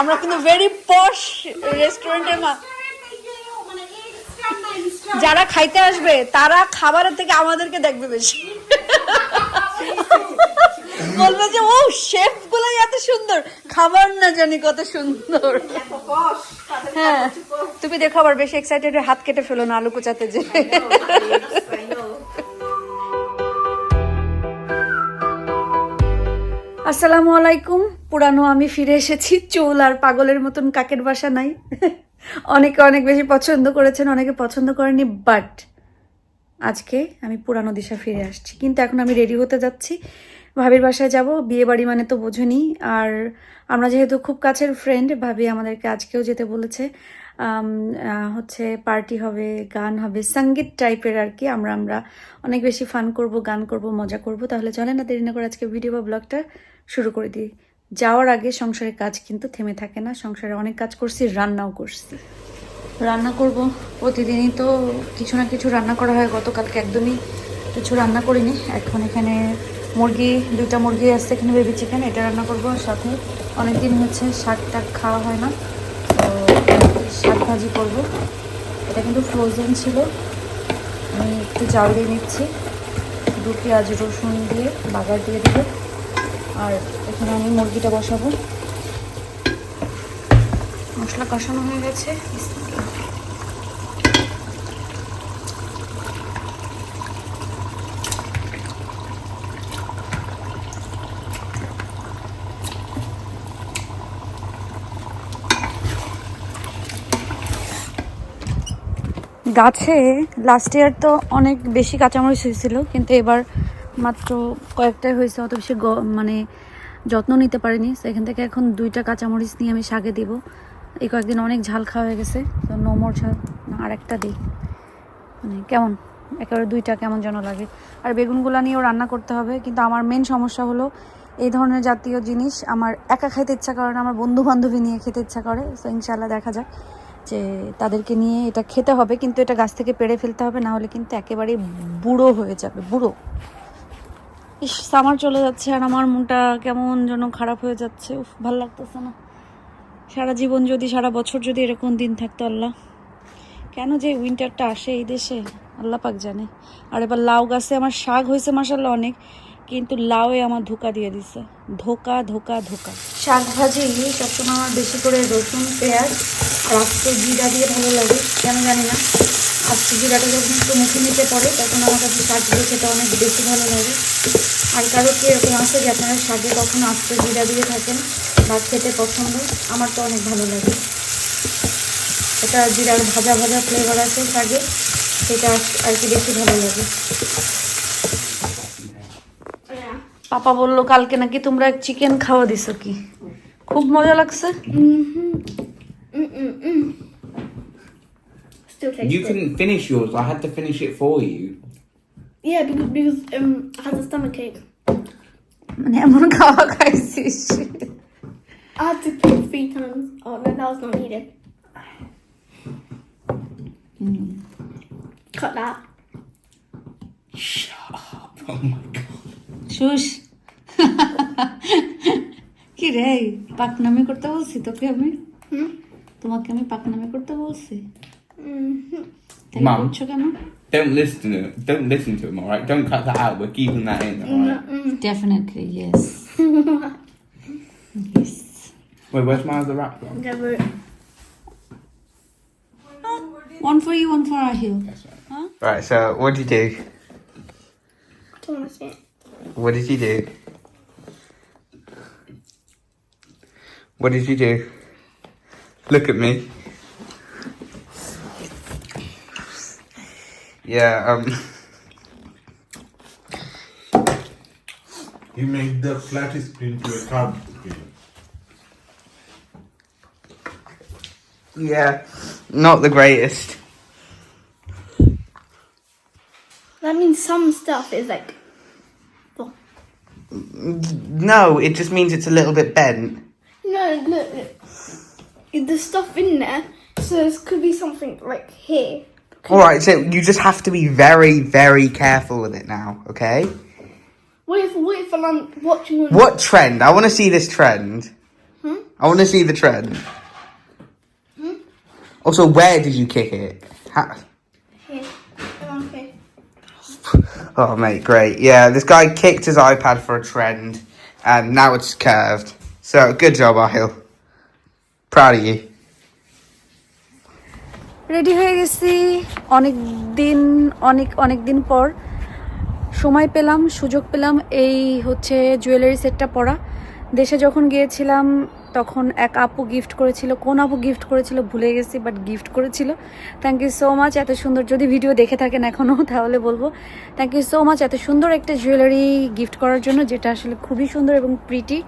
আমরা কিন্তু ভেরি পশ রেস্টুরেন্টের মা যারা খাইতে আসবে, তারা খাবারের থেকে আমাদেরকে দেখবে বেশি। বলবে যে ও শেফগুলো এত সুন্দর। খাবার না জানি কত সুন্দর। হ্যাঁ তুমি দেখো আবার বেশি এক্সাইটেড হাত কেটে ফেলো না, আলু কোচাতে যে। আসসালামু আলাইকুম। পুরানো আমি ফিরে এসেছি। চুল আর পাগলের মতন কাকের বাসা নাই। অনেকে অনেক বেশি পছন্দ করেছেন, অনেকে পছন্দ করেনি বাট আজকে আমি পুরানো দিশা ফিরে আসছি। কিন্তু এখন আমি রেডি হতে যাচ্ছি। ভাবির বাসায় যাব। বিয়ে বাড়ি মানে তো বোঝনি। আর আমরা যেহেতু খুব কাছের ফ্রেন্ড ভাবি আমাদেরকে আজকেও যেতে বলেছে। হচ্ছে পার্টি হবে, গান হবে, সংগীত টাইপের আর কি। আমরা আমরা অনেক বেশি ফান করব, গান করব, মজা করব। তাহলে চলে না দেরি না করে আজকে ভিডিও বা ব্লগটা শুরু করে দিই। যাওয়ার আগে সংসারের কাজ কিন্তু থেমে থাকে না। সংসারে অনেক কাজ করছি, রান্নাও করছি। রান্না করব, প্রতিদিনই তো কিছু না কিছু রান্না করা হয়। গতকালকে একদমই কিছু রান্না করিনি। এখন এখানে মুরগি, দুইটা মুরগি আসছে এখানে বেবি চিকেন এটা রান্না করব। সাথে অনেক দিন হচ্ছে শাক টাক খাওয়া হয় না। তো শাক ভাজি করব। এটা কিন্তু ফ্রোজেন ছিল। আমি একটু চাল দিয়ে নিচ্ছি। দু পেঁয়াজ, রসুন দিয়ে বাগার দিয়ে দেবো। আর এখানে আমি মুরগিটা বসাবো। মশলা কষানো হয়ে গেছে। গাছে লাস্ট ইয়ার তো অনেক বেশি কাঁচামরিচ হয়েছিল, কিন্তু এবার মাত্র কয়েকটাই হয়েছে, অত বেশি মানে যত্ন নিতে পারিনি। তো এখান থেকে এখন দুইটা কাঁচামরিচ নিয়ে আমি শাকে দিব। এই কয়েকদিন অনেক ঝাল খাওয়া হয়ে গেছে। তো নোমর ঝাল। আর একটা দিই। মানে কেমন? একেবারে দুইটা কেমন যেন লাগে। আর বেগুনগুলো নিয়েও রান্না করতে হবে। কিন্তু আমার মেন সমস্যা হলো এই ধরনের জাতীয় জিনিস আমার একা খেতে ইচ্ছা করে না। আমার বন্ধু বান্ধবী নিয়ে খেতে ইচ্ছা করে। তো ইনশাল্লাহ দেখা যাক যে তাদেরকে নিয়ে এটা খেতে হবে। কিন্তু এটা গাছ থেকে পেড়ে ফেলতে হবে। না হলে কিন্তু একেবারেই বুড়ো হয়ে যাবে। বুড়ো। ইস, সামার চলে যাচ্ছে আর আমার মনটা কেমন যেন খারাপ হয়ে যাচ্ছে। উফ, ভালো লাগতেছে না। সারা জীবন যদি, সারা বছর যদি এরকম দিন থাকতো, আল্লাহ। কেন যে উইন্টারটা আসে এই দেশে? আল্লাহ পাক জানে। আর এবার লাউ গাছে আমার শাক হয়েছে মাসাল্লাহ অনেক। কিন্তু লাউয়ে আমার ধোকা দিয়ে দিছে। ধোকা ধোকা ধোকা। শাক ভাজি, সবসময় আমার বেশি করে রসুন, পেঁয়াজ, আর জিরা দিয়ে ভালো লাগে। কেন জানি না। আস্তে জিরাটা যখন একটু মুখে নিতে পড়ে তখন আমার কাছে শাকগুলো খেতে অনেক বেশি ভালো লাগে। আর কারও কি এরকম আছে যে আপনারা শাকে কখনো আস্তে জিরা দিয়ে থাকেন বা খেতে পছন্দ? আমার তো অনেক ভালো লাগে। এটা জিরার ভাজা ভাজা ফ্লেভার আছে শাকে সেটা আর কি বেশি ভালো লাগে। পাপা বলল কালকে নাকি তোমরা চিকেন খাওয়া দিছো কি? খুব মজা লাগছে। Still tastes You it. couldn't finish yours. I had to finish it for you. Yeah, because, because um, I had a stomach ache. মানে এমন খাওয়া খাইছিস I had to pee three times. Oh no, that was not needed. Cut that. Shut up. Oh my god. শুস কি রে পাকনামি করতে বলছি তোকে আমি Hmm? তোমাকে আমি পাকনামি করতে বলছি Mm-hmm. Mum. Don't listen to him. Don't listen to him. All right. Don't cut that out. We're keeping that in. All right? Definitely, yes. yes. Wait, where's my other wrap gone? Never. One for you, one for Ahil. That's right. Huh? Right. So, what did you do? What did you do? What did you do? Look at me. Yeah, um. You make the flat screen to a curved screen. Yeah, not the greatest. That means some stuff is like. Oh. No, it just means it's a little bit bent. No, look, look. There's stuff in there, so this could be something like here. Alright, so you just have to be very, very careful with it now, okay? What if, what if I'm watching on What trend? I want to see this trend. Hmm? I want to see the trend. Hmm? Also, where did you kick it? Ha- Here. Okay. oh, mate, great. Yeah, this guy kicked his iPad for a trend, and now it's curved. So, good job, Ahil. Proud of you. Ready হয়ে গেছি। অনেক দিন, অনেক অনেক দিন পর সময় পেলাম, সুযোগ পেলাম এই হচ্ছে জুয়েলারি সেটটা পরা। দেশে যখন গিয়েছিলাম, তখন এক আপু গিফট করেছিল, কোন আপু গিফট করেছিল ভুলে গেছি বাট গিফট করেছিল। থ্যাংক ইউ সো মাচ এত সুন্দর। যদি ভিডিও দেখে থাকেন এখনও তাহলে বলব। থ্যাংক ইউ সো মাচ এত সুন্দর একটা জুয়েলারি গিফট করার জন্য, যেটা আসলে খুবই সুন্দর এবং প্রিটি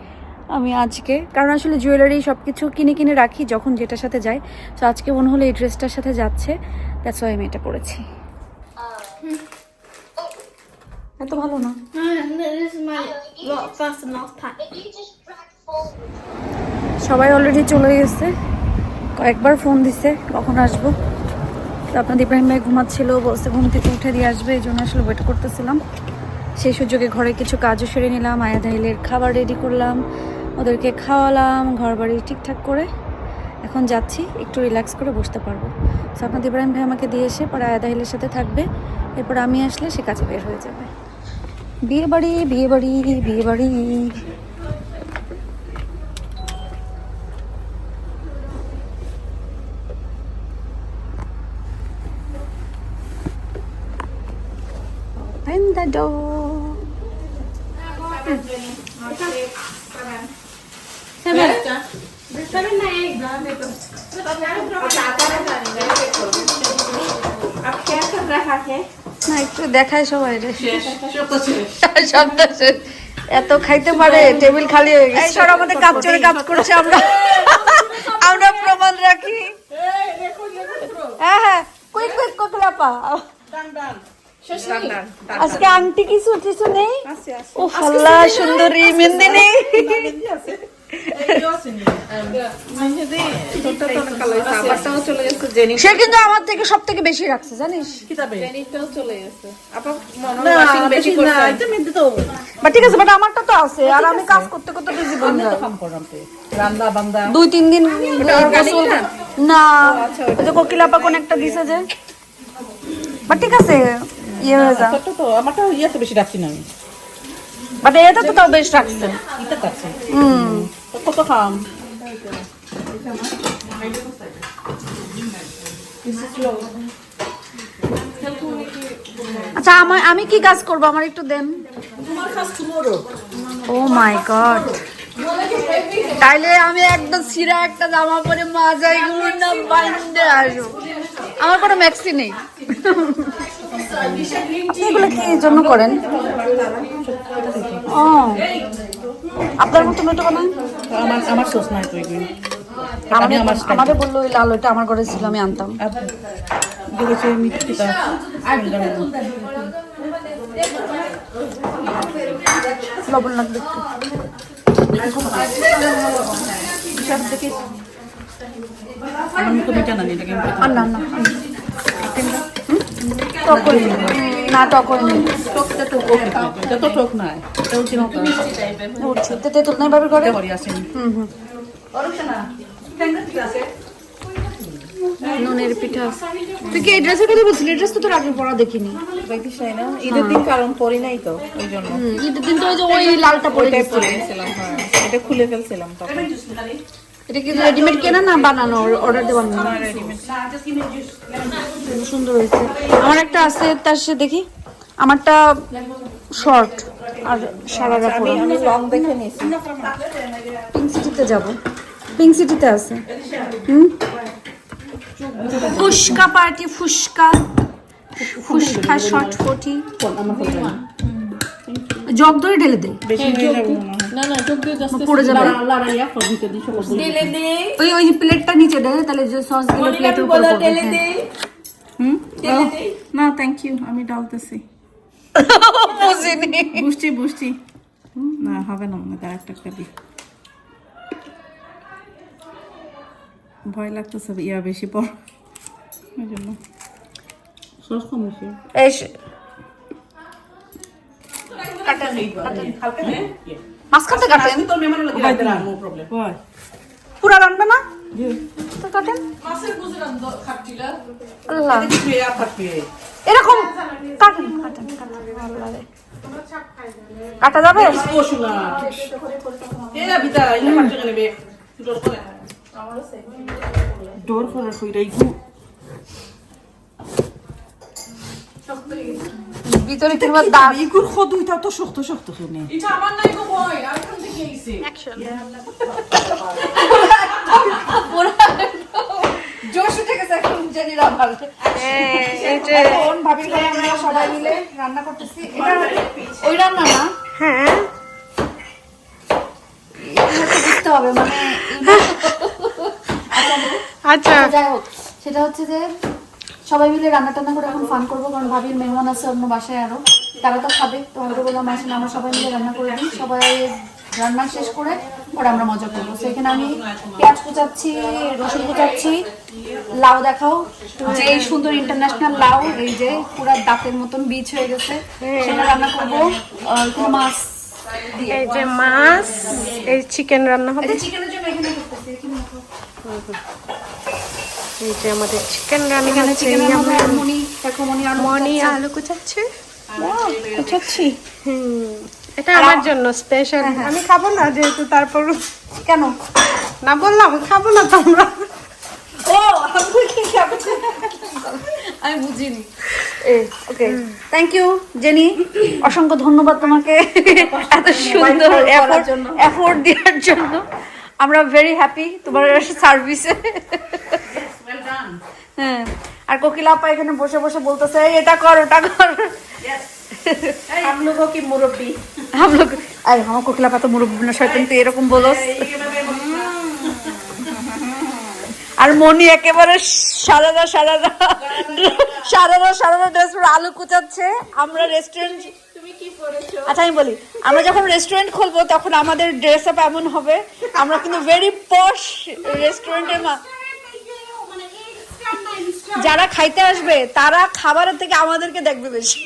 আমি আজকে। কারণ আসলে জুয়েলারি সব কিছু কিনে কিনে রাখি যখন যেটার সাথে যাই। তো আজকে মনে হলো এই ড্রেসটার সাথে যাচ্ছে। দ্যাটস ওয়াই আমি এটা পরেছি। এত ভালো না। সবাই অলরেডি চলে গেছে। কয়েকবার ফোন দিছে কখন আসব। তো আপনাদের ইব্রাহিম ভাই ঘুমাচ্ছিল বলছে ঘুম থেকে উঠে দিয়ে আসবে এই জন্য আসলে ওয়েট করতেছিলাম। সেই সুযোগে ঘরে কিছু কাজও সেরে নিলাম আয়া দাহিলের খাবার রেডি করলাম। ওদেরকে খাওয়ালাম ঘর বাড়ি ঠিকঠাক করে। এখন যাচ্ছি, একটু রিল্যাক্স করে বসতে পারব। আপনাদের ইব্রাহিম ভাই আমাকে দিয়ে এসে পরে আয়া দাহিলের সাথে থাকবে। এরপর আমি আসলে সে কাজে বের হয়ে যাবে। বিয়ে বাড়ি বিয়ে বাড়ি বিয়ে বাড়ি Open the door. না একটু দেখায় সবাই রে। সব তো শেষ। এত খাইতে পারে টেবিল খালি হয়ে গেছে। সর আমাদের কাজ চলে কাজ করছে আমরা। আমরা প্রমাণ রাখি। হ্যাঁ হ্যাঁ। কুইক কুইক কোকলাপা আজকে আংটি কিছু কিছু নেই? ও আল্লাহ সুন্দরী মেন্দিনী সে কিন্তু আমার থেকে সব থেকে বেশি রাখছে জানিস? বাট ঠিক আছে বাট আমারটা তো আছে আর আমি কাজ করতে করতে তো জীবন দুই তিন দিন না ওই কোকিলাপা কোন একটা দিছে যে। বাট ঠিক আছে ইয়ে হয়ে যা। তো আমারটা ইয়েতে বেশি রাখছি না আমি। বাট এটা তো তাও বেশ রাখছে। হুম কত খাম? আচ্ছা আমার আমি কি কাজ করব? আমার একটু দেন। ও মাই গড তাইলে আমি একদম সিরা একটা জামা পরে মাজাই গুন্ডা বাইন্দে আসব। আমার কোনো ম্যাক্সি নেই। এগুলো কি জন্য করেন? ও। আপনার মতো বানান আমার আমার সোস নাই তো এগুলো। আমাদের বলল ওই লাল ওইটা আমার ঘরে ছিল আমি আনতাম। লবণ লাগবে একটু। না না না না। টক করে নিন। না টক করে নিন। টকটা তো এটা তো টক নাই এটা হচ্ছে নৌকা উঠছে তো তেঁতুল নাই বাবার ঘরে? হুম হুম। নুনের পিঠা। তুই কি এই ড্রেসের কথা বলছিলি? ড্রেস তো তোর আগে পরা দেখিনি। ঈদের দিন কারণ পরি নাই তো ওই জন্য। ঈদের দিন তো ওই যে ওই লালটা পরে পরে গেছিলাম হ্যাঁ। এটা খুলে ফেলছিলাম তখন। এটা কি রেডিমেড কেনা না বানানো? অর্ডার দেওয়ার না? রেডিমেড সুন্দর হয়েছে। আমার একটা আছে তার সাথে দেখি আমারটা শর্ট আর সারারা পরা লং দেখে নিয়েছি। পিঙ্ক সিটিতে যাব। পিঙ্ক সিটিতে আছে। হুম? ফুসকা পার্টি ফুসকা। ফুসকা শর্ট ফটি জগ ধরে ঢেলে দে। বেশি হয়ে যাবে হয় পড়ে যাবে। লাড়াইয়া ফোন দিতে দিই। সকল ওই ওই প্লেটটা নিচে দে তাহলে যে সসগুলো প্লেটের উপর পড়বে হ্যাঁ। হুম? না থ্যাংক ইউ আমি ডালতেছি। বুঝিনি। বুঝছি বুঝছি। না হবে না মনে একটা একটা দিই। ভয় লাগতেছে ইয়া বেশি পর ওই জন্য। সস কম বেশি এই সে- মাঝখানটা কাটেন। নো প্রবলেম পুরা রান্না না? তো কাটেন আল্লাহ। এরকম কাটেন কাটেন কাটেন। কাটা যাবে? ডোর করে। ডোর করে কইরা ইগু ভিতরে কিংবা দাঁত? ইগুর খদুইটা তো শক্ত শক্ত শুনে। এটা আমার নাই গো ভয় আর কোন থেকে আইছে। জোশ উঠে গেছে এখন জেনির আবার এখন ভাবির ঘরে আমরা সবাই মিলে রান্না করতেছি। এটা ওই রান্না না? হ্যাঁ। বুঝতে হবে মানে আচ্ছা। যাই হোক সেটা হচ্ছে যে সবাই মিলে রান্না টান্না করে এখন ফান করব কারণ ভাবির মেহমান আছে অন্য বাসায় আরও। তারা তো খাবে তো হয়তো বললাম আসলে আমরা সবাই মিলে রান্না করে দিই। সবাই রান্না শেষ করে পরে আমরা মজা করব। সেখানে আমি পেঁয়াজ কুচাচ্ছি রসুন কুচাচ্ছি লাউ দেখাও। যে এই সুন্দর ইন্টারন্যাশনাল লাউ এই যে পুরো দাঁতের মতন বীজ হয়ে গেছে। সেটা রান্না করব। মাছ এই যে মাছ এই চিকেন রান্না হবে। চিকেনের জন্য এখানে করতেছি এখানে। এই যে আমাদের চিকেন রান্না হচ্ছে এই আমরা মনি দেখো মনি আলু মনি কুচাচ্ছে। আলু কুচাচ্ছে। কুচাচ্ছি। হুম। এটা আমার জন্য স্পেশাল আমি খাব না যেহেতু তারপর কেন? না বললাম খাব না তোমরা। ও আমি কি খাব? আমি বুঝিনি। Okay thank you Jenny. অসংখ্য ধন্যবাদ তোমাকে এত সুন্দর এফোর্ট দেওয়ার জন্য। আমরা ভেরি হ্যাপি তোমার সার্ভিসে হ্যাঁ আর কোকিলা আপা এখানে বসে বসে বলতেছে "এই, এটা কর ওটা কর हम लोगों की मुरब्बी हम लोग अरे हाँ कोकिला पा तो मुरब्बी ना শয়তান তুই এরকম বলস আর মনি একেবারে সারারা সারারা সারারা সারারা ড্রেস পরে আলু কুচাচ্ছে আমরা রেস্টুরেন্ট আচ্ছা আমি বলি আমরা যখন রেস্টুরেন্ট খুলবো তখন আমাদের ড্রেস আপ এমন হবে আমরা কিন্তু ভেরি পশ রেস্টুরেন্টের মা যারা খাইতে আসবে তারা খাবারের থেকে আমাদেরকে দেখবে বেশি।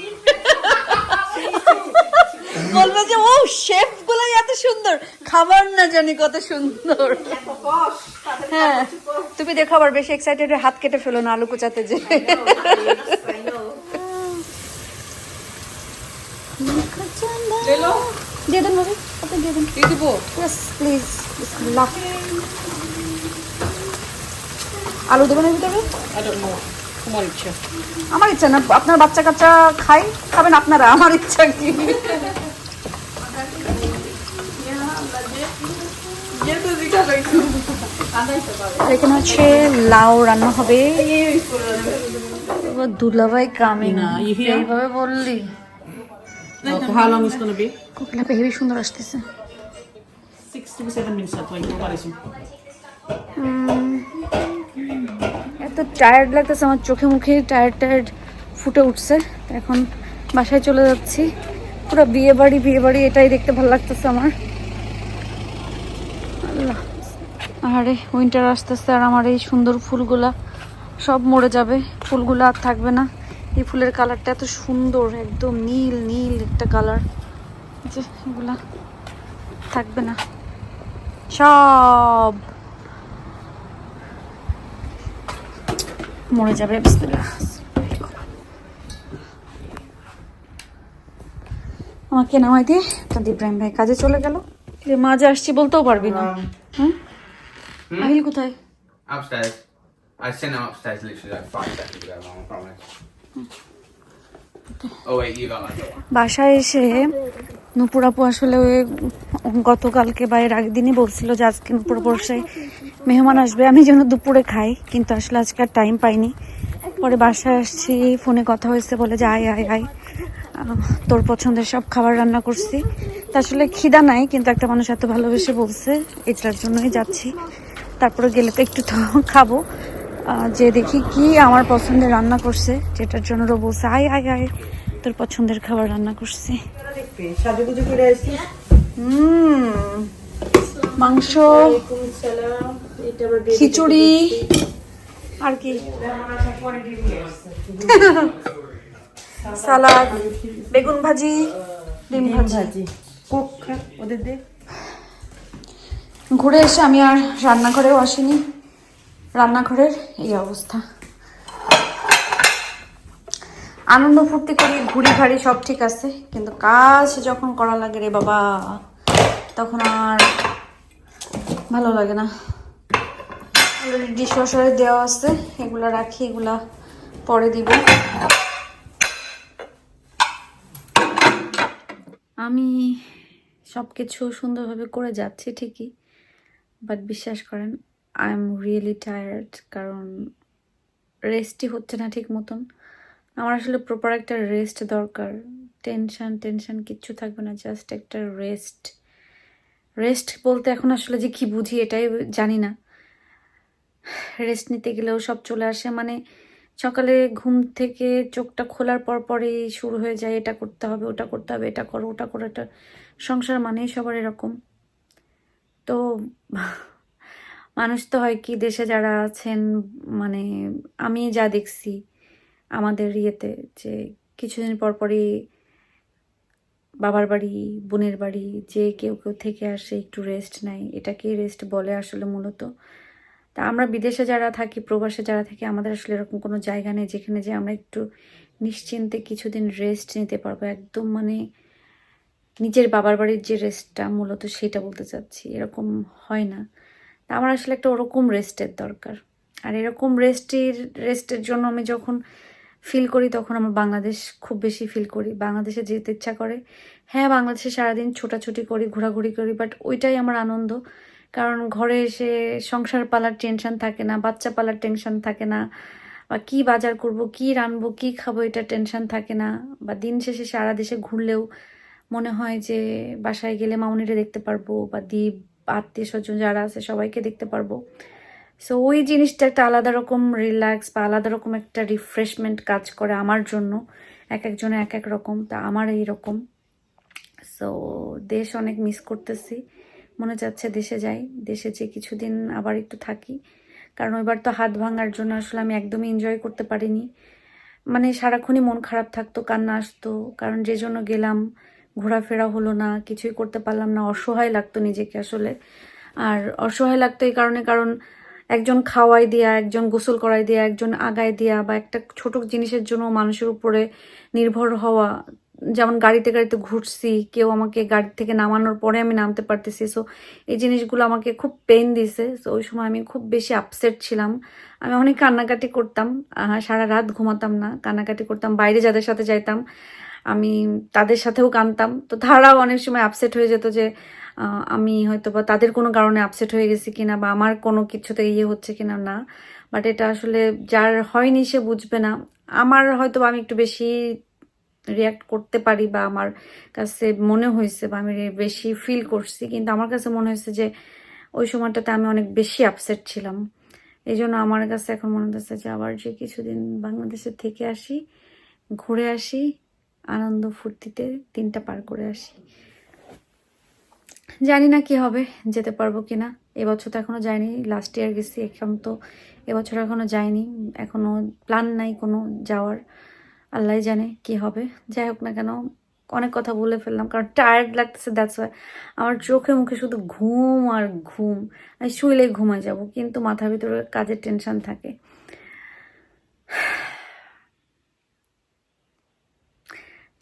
বলবে যে ও শেফগুলো এত সুন্দর। খাবার না জানি কত সুন্দর। হ্যাঁ তুমি দেখো আবার বেশি এক্সাইটেড হাত কেটে ফেলো না আলু কুচাতে যে। দিয়ে দেন ভাবি আপনি দিয়ে দেন। দিয়ে দিব। প্লিজ বিসমিল্লাহ আলু দেবেন এর ভিতরে? তোমার ইচ্ছা। আমার ইচ্ছা না আপনার বাচ্চা কাচ্চা খাই খাবেন আপনারা আমার ইচ্ছা কি? এখানে হচ্ছে লাউ রান্না হবে। দুলাভাই কামিং। না, এইভাবে বললি। How long is going to be? Kokila heavy সুন্দর আসতেছে। 6 to 7 minutes at like পারিছো এত টায়ার্ড লাগতেছে, আমার চোখে মুখে টায়ার্ড টায়ার্ড ফুটে উঠছে। এখন বাসায় চলে যাচ্ছি। পুরো বিয়ে বাড়ি বিয়ে বাড়ি, এটাই দেখতে ভালো লাগতেছে আমার। আল্লাহ। আরে উইন্টার আসতেছে আর আমার এই সুন্দর ফুলগুলা সব মরে যাবে। ফুলগুলো আর থাকবে না। এই ফুলের কালারটা এত সুন্দর, একদম নীল নীল একটা কালার যে এগুলা থাকবে না। সব মরে যাবে বিসমিল্লাহ আমাকে নামাই দিয়ে তা ইব্রাহিম ভাই কাজে চলে গেল যে মাঝে আসছি বলতেও পারবি না হ্যাঁ আহিল কোথায় Upstairs. I sent him upstairs literally like five seconds ago, I promise. বাসায় এসে নুপুর আপু আসলে গতকালকে বা এর আগের দিনই বলছিল যে আজকে নুপুর বর্ষায় মেহমান আসবে। আমি যেন দুপুরে খাই, কিন্তু আসলে আজকে আর টাইম পাইনি। পরে বাসায় আসছি, ফোনে কথা হয়েছে, বলে যে আয় আয় আয়। তোর পছন্দের সব খাবার রান্না করছি। তা আসলে খিদা নাই, কিন্তু একটা মানুষ এত ভালোবেসে বলছে, এটার জন্যই যাচ্ছি। তারপরে গেলে তো একটু তো খাব। যে দেখি কি আমার পছন্দের রান্না করছে যেটার জন্য ওরা বলছে আয় আয় আয় তোর পছন্দের খাবার রান্না করছে। মাংস খিচুড়ি আর কি? সালাদ বেগুন ভাজি ডিম ভাজি। কোক ওদের ঘুরে এসে আমি আর রান্নাঘরেও আসিনি। রান্নাঘরের এই অবস্থা। আনন্দ ফুর্তি করি ঘুরি ফাড়ি সব ঠিক আছে, কিন্তু কাজ যখন করা লাগে রে বাবা, তখন আর ভালো লাগে না। ডিশ ওয়াশারে দেওয়া আছে, এগুলা রাখি, এগুলা পরে দিব। আমি সব কিছু সুন্দরভাবে করে যাচ্ছি ঠিকই, বাট বিশ্বাস করেন আই এম রিয়েলি টায়ার্ড কারণ রেস্টই হচ্ছে না ঠিক মতন। আমার আসলে প্রপার একটা রেস্ট দরকার। টেনশন টেনশন কিচ্ছু থাকবে না জাস্ট একটা রেস্ট রেস্ট বলতে এখন আসলে যে কি বুঝি এটাই জানি না। রেস্ট নিতে গেলেও সব চলে আসে মানে সকালে ঘুম থেকে চোখটা খোলার পর পরই শুরু হয়ে যায়, এটা করতে হবে, ওটা করতে হবে, এটা করো, ওটা করো এটা সংসার মানেই সবার এরকম। তো মানুষ তো হয় কি, দেশে যারা আছেন মানে আমি যা দেখছি আমাদের ইয়েতে যে কিছুদিন পর পরই বাবার বাড়ি, বোনের বাড়ি, যে কেউ কেউ থেকে আসে একটু রেস্ট নেয়। এটাকেই রেস্ট বলে আসলে মূলত? তা আমরা বিদেশে যারা থাকি, প্রবাসে যারা থাকি, আমাদের আসলে এরকম কোনো জায়গা নেই যেখানে যে আমরা একটু নিশ্চিন্তে কিছুদিন রেস্ট নিতে পারব। একদম মানে নিজের বাবার বাড়ির যে রেস্টটা মূলত সেটা বলতে চাচ্ছি, এরকম হয় না। আমার আসলে একটা ওরকম রেস্টের দরকার। আর এরকম রেস্টের রেস্টের জন্য আমি যখন ফিল করি তখন আমার বাংলাদেশ খুব বেশি ফিল করি। বাংলাদেশে যেতে ইচ্ছা করে। হ্যাঁ বাংলাদেশে সারাদিন ছোটাছুটি করি, ঘোরাঘুরি করি বাট ওইটাই আমার আনন্দ। কারণ ঘরে এসে সংসার পালার টেনশন থাকে না, বাচ্চা পালার টেনশন থাকে না, বা কি বাজার করব, কি রানবো কি খাব এটা টেনশন থাকে না। বা দিন শেষে সারা দেশে ঘুরলেও মনে হয় যে বাসায় গেলে মামনিরে দেখতে পারব, বা দ্বীপ আত্মীয় স্বজন যারা আছে সবাইকে দেখতে পারব। সো ওই জিনিসটা একটা আলাদা রকম রিল্যাক্স বা আলাদা রকম একটা রিফ্রেশমেন্ট কাজ করে আমার জন্য। এক একজনে এক এক রকম, তা আমার এই রকম। সো দেশ অনেক মিস করতেছি। মনে যাচ্ছে দেশে যাই, দেশে যে কিছুদিন আবার একটু থাকি। কারণ এবার তো হাত ভাঙার জন্য আসলে আমি একদমই এনজয় করতে পারিনি। মানে সারাক্ষণই মন খারাপ থাকতো, কান্না আসতো। কারণ যে জন্য গেলাম ঘোরাফেরা হলো না, কিছুই করতে পারলাম না, অসহায় লাগতো নিজেকে আসলে। আর অসহায় লাগতো এই কারণে কারণ একজন খাওয়াই দেয়া, একজন গোসল করাই দেয়া, একজন আগায় দেয়া বা একটা ছোট জিনিসের জন্য মানুষের উপরে নির্ভর হওয়া। যেমন গাড়িতে গাড়িতে ঘুরছি, কেউ আমাকে গাড়ি থেকে নামানোর পরে আমি নামতে পারতেছি। সো এই জিনিসগুলো আমাকে খুব পেন দিছে। সো ওই সময় আমি খুব বেশি আপসেট ছিলাম। আমি অনেক কান্নাকাটি করতাম। সারা রাত ঘুমাতাম না, কান্নাকাটি করতাম, বাইরে যাদের সাথে যাইতাম। আমি তাদের সাথেও কানতাম তো তারাও অনেক সময় আপসেট হয়ে যেত যে আমি হয়তো বা তাদের কোনো কারণে আপসেট হয়ে গেছি কিনা বা আমার কোনো কিছুতে ইয়ে হচ্ছে কিনা না। বাট এটা আসলে যার হয়নি সে বুঝবে না। আমার হয়তো আমি একটু বেশি রিয়াক্ট করতে পারি বা আমার কাছে মনে হয়েছে বা আমি বেশি ফিল করছি। কিন্তু আমার কাছে মনে হয়েছে যে, ওই সময়টাতে আমি অনেক বেশি আপসেট ছিলাম। এই জন্য আমার কাছে এখন মনে হচ্ছে যে, আবার যে কিছুদিন বাংলাদেশে থেকে আসি, ঘুরে আসি আনন্দ ফুর্তিতে দিনটা পার করে আসি। জানি না কি হবে, যেতে পারব কি না এবছর তো এখনও যাইনি লাস্ট ইয়ার গেছি, এখন তো এবছর এখনও যাইনি, এখনও প্ল্যান নাই কোনো যাওয়ার। আল্লাহ জানে কি হবে, যাই হোক না কেন, অনেক কথা বলে ফেললাম, কারণ টায়ার্ড লাগতেছে দ্যাটস ওয়াই আমার চোখে মুখে শুধু ঘুম আর ঘুম, আমি শুইলেই ঘুমায় যাব, কিন্তু মাথার ভিতরে কাজের টেনশন থাকে।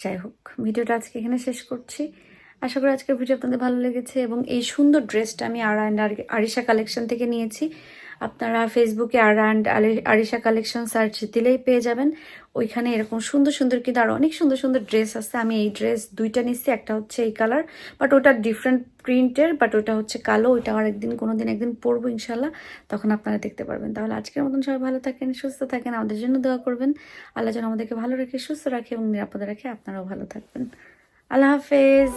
যাই হোক ভিডিওটা আজকে এখানে শেষ করছি। আশা করি আজকের ভিডিও আপনাদের ভালো লেগেছে এবং এই সুন্দর ড্রেসটা আমি আর অ্যান্ড আরিশা কালেকশন থেকে নিয়েছি। আপনারা ফেসবুকে আর অ্যান্ড আরিশা কালেকশন সার্চ দিলেই পেয়ে যাবেন। ওইখানে এরকম সুন্দর সুন্দর কিন্তু আর অনেক সুন্দর সুন্দর ড্রেস আছে। আমি এই ড্রেস দুইটা নিচ্ছি, একটা হচ্ছে এই কালার বাট ওটা ডিফারেন্ট প্রিন্টের বাট ওটা হচ্ছে কালো, ওইটা আর একদিন কোনো দিন একদিন পরবো ইনশাল্লাহ তখন আপনারা দেখতে পারবেন। তাহলে আজকের মতন সবাই ভালো থাকেন, সুস্থ থাকেন, আমাদের জন্য দোয়া করবেন। আল্লাহ যেন আমাদেরকে ভালো রেখে, সুস্থ রাখে এবং নিরাপদে রাখে। আপনারাও ভালো থাকবেন। আল্লাহ হাফেজ।